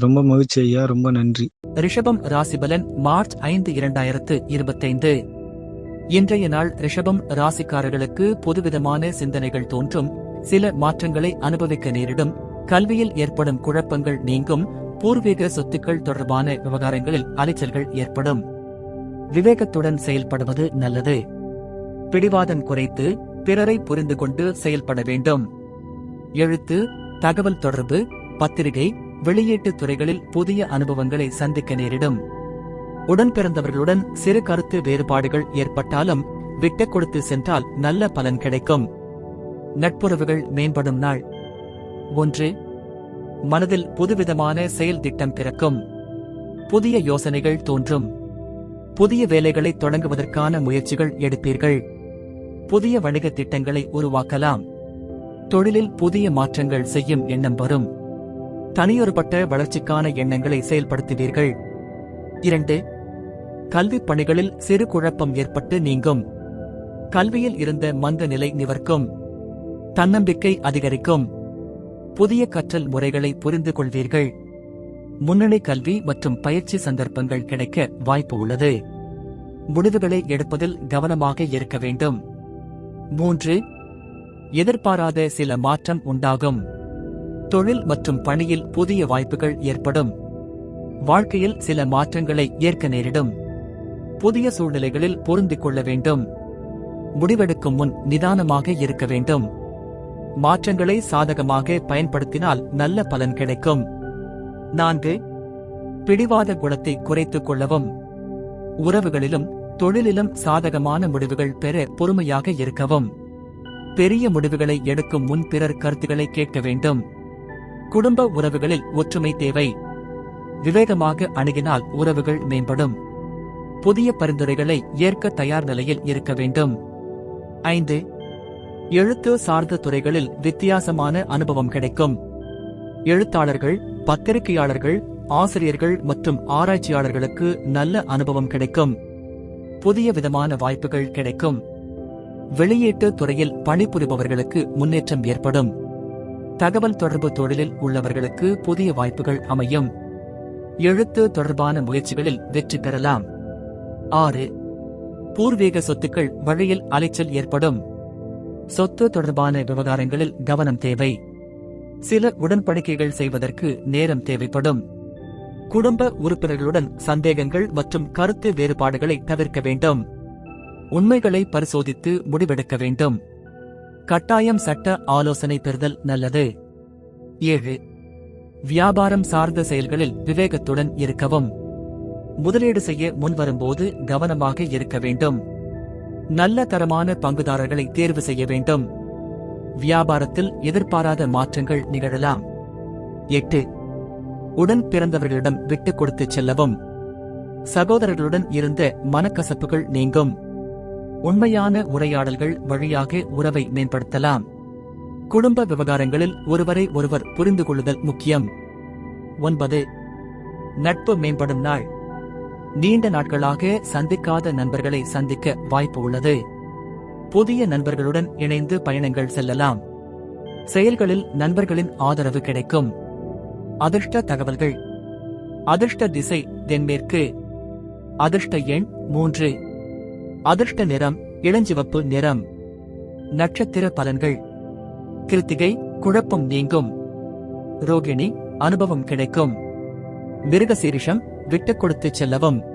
ரொம்ப மகிழ்ச்சி ஐயா ரொம்ப நன்றி. ரிஷபம் ராசிபலன் மார்ச் ஐந்து இரண்டாயிரத்து இருபத்தைந்து. இன்றைய நாள் ரிஷபம் ராசிக்காரர்களுக்கு புதுவிதமான சிந்தனைகள் தோன்றும் சில மாற்றங்களை அனுபவிக்க நேரிடும் கல்வியில் ஏற்படும் குழப்பங்கள் நீங்கும் பூர்வீக சொத்துக்கள் தொடர்பான விவகாரங்களில் அலைச்சல்கள் ஏற்படும். விவேகத்துடன் செயல்படுவது நல்லது. பிடிவாதம் குறைத்து பிறரை புரிந்து கொண்டு செயல்பட வேண்டும். எழுத்து தகவல் தொடர்பு பத்திரிகை வெளியீட்டுத் துறைகளில் புதிய அனுபவங்களை சந்திக்க நேரிடும். உடன் பிறந்தவர்களுடன் சிறு கருத்து வேறுபாடுகள் ஏற்பட்டாலும் விட்டுக் கொடுத்து சென்றால் நல்ல பலன் கிடைக்கும். நட்புறவுகள் மேம்படும் நாள். ஒன்று மனதில் புதுவிதமான செயல் திட்டம் பிறக்கும். புதிய யோசனைகள் தோன்றும். புதிய வேலைகளை தொடங்குவதற்கான முயற்சிகள் எடுப்பீர்கள். புதிய வணிக திட்டங்களை உருவாக்கலாம். தொழிலில் புதிய மாற்றங்கள் செய்யும் எண்ணம் வரும். தனியொருபட்ட வளர்ச்சிக்கான எண்ணங்களை செயல்படுத்துவீர்கள். இரண்டு கல்வி பணிகளில் சிறு குழப்பம் ஏற்பட்டு நீங்கும். கல்வியில் இருந்த மந்த நிலை நிவர்க்கும். தன்னம்பிக்கை அதிகரிக்கும். புதிய கற்றல் முறைகளை புரிந்து கொள்வீர்கள். முன்னணி கல்வி மற்றும் பயிற்சி சந்தர்ப்பங்கள் கிடைக்க வாய்ப்பு உள்ளது. முடிவுகளை எடுப்பதில் கவனமாக இருக்க வேண்டும். மூன்று எதிர்பாராத சில மாற்றம் உண்டாகும். தொழில் மற்றும் பணியில் புதிய வாய்ப்புகள் ஏற்படும். வாழ்க்கையில் சில மாற்றங்களை ஏற்க நேரிடும். புதிய சூழ்நிலைகளில் பொருந்திக் கொள்ள வேண்டும். முடிவெடுக்கும் முன் நிதானமாக இருக்க வேண்டும். மாற்றங்களை சாதகமாக பயன்படுத்தினால் நல்ல பலன் கிடைக்கும். நான்கு பிடிவாத குணத்தை குறைத்துக் கொள்ளவும். உறவுகளிலும் தொழிலிலும் சாதகமான முடிவுகள் பெற பொறுமையாக இருக்கவும். பெரிய முடிவுகளை எடுக்கும் முன் பிறர் கருத்துக்களை கேட்க வேண்டும். குடும்ப உறவுகளில் ஒற்றுமை தேவை. விவேகமாக அணுகினால் உறவுகள் மேம்படும். புதிய பரிந்துரைகளை ஏற்க தயார் நிலையில் இருக்க வேண்டும். ஐந்து எழுத்து சார்ந்த துறைகளில் வித்தியாசமான அனுபவம் கிடைக்கும். எழுத்தாளர்கள் பத்திரிகையாளர்கள் ஆசிரியர்கள் மற்றும் ஆராய்ச்சியாளர்களுக்கு நல்ல அனுபவம் கிடைக்கும். புதிய விதமான வாய்ப்புகள் கிடைக்கும். வெளியீட்டு துறையில் பணிபுரிபவர்களுக்கு முன்னேற்றம் ஏற்படும். தகவல் தொடர்பு தொழிலில் உள்ளவர்களுக்கு புதிய வாய்ப்புகள் அமையும். எழுத்து தொடர்பான முயற்சிகளில் வெற்றி பெறலாம். ஆறு. பூர்வீக சொத்துக்கள் வழியில் அலைச்சல் ஏற்படும். சொத்து தொடர்பான விவகாரங்களில் கவனம் தேவை. சில உடன்படிக்கைகள் செய்வதற்கு நேரம் தேவைப்படும். குடும்ப உறுப்பினர்களுடன் சந்தேகங்கள் மற்றும் கருத்து வேறுபாடுகளை தவிர்க்க வேண்டும். உண்மைகளை பரிசோதித்து முடிவெடுக்க வேண்டும். கட்டாயம் சட்ட ஆலோசனை பெறுதல் நல்லது. ஏழு. வியாபாரம் சார்ந்த செயல்களில் விவேகத்துடன் இருக்கவும். முதலீடு செய்ய முன்வரும்போது கவனமாக இருக்க வேண்டும். நல்ல தரமான பங்குதாரர்களை தேர்வு செய்ய வேண்டும். வியாபாரத்தில் எதிர்பாராத மாற்றங்கள் நிகழலாம். எட்டு. உடன் பிறந்தவர்களிடம் விட்டுக் கொடுத்து செல்லவும். சகோதரர்களுடன் இருந்த மனக்கசப்புகள் நீங்கும். உண்மையான உரையாடல்கள் வழியாக உறவை மேம்படுத்தலாம். குடும்ப விவகாரங்களில் ஒருவரை ஒருவர் புரிந்து கொள்ளுதல் முக்கியம். ஒன்பது நட்பு மேம்படும் நாள். நீண்ட நாட்களாக சந்திக்காத நண்பர்களை சந்திக்க வாய்ப்பு உள்ளது. புதிய நண்பர்களுடன் இணைந்து பயணங்கள் செல்லலாம். செயல்களில் நண்பர்களின் ஆதரவு கிடைக்கும். அதிர்ஷ்ட தகவல்கள். அதிர்ஷ்ட திசை தென்மேற்கு. அதிர்ஷ்ட எண் மூன்று. அதிர்ஷ்ட நிறம் இளஞ்சிவப்பு நிறம். நட்சத்திர பலன்கள். கிருத்திகை குழப்பம் நீங்கும். ரோகிணி அனுபவம் கிடைக்கும். மிருகசீரிஷம் விட்டுக் கொடுத்துச் செல்லவும்.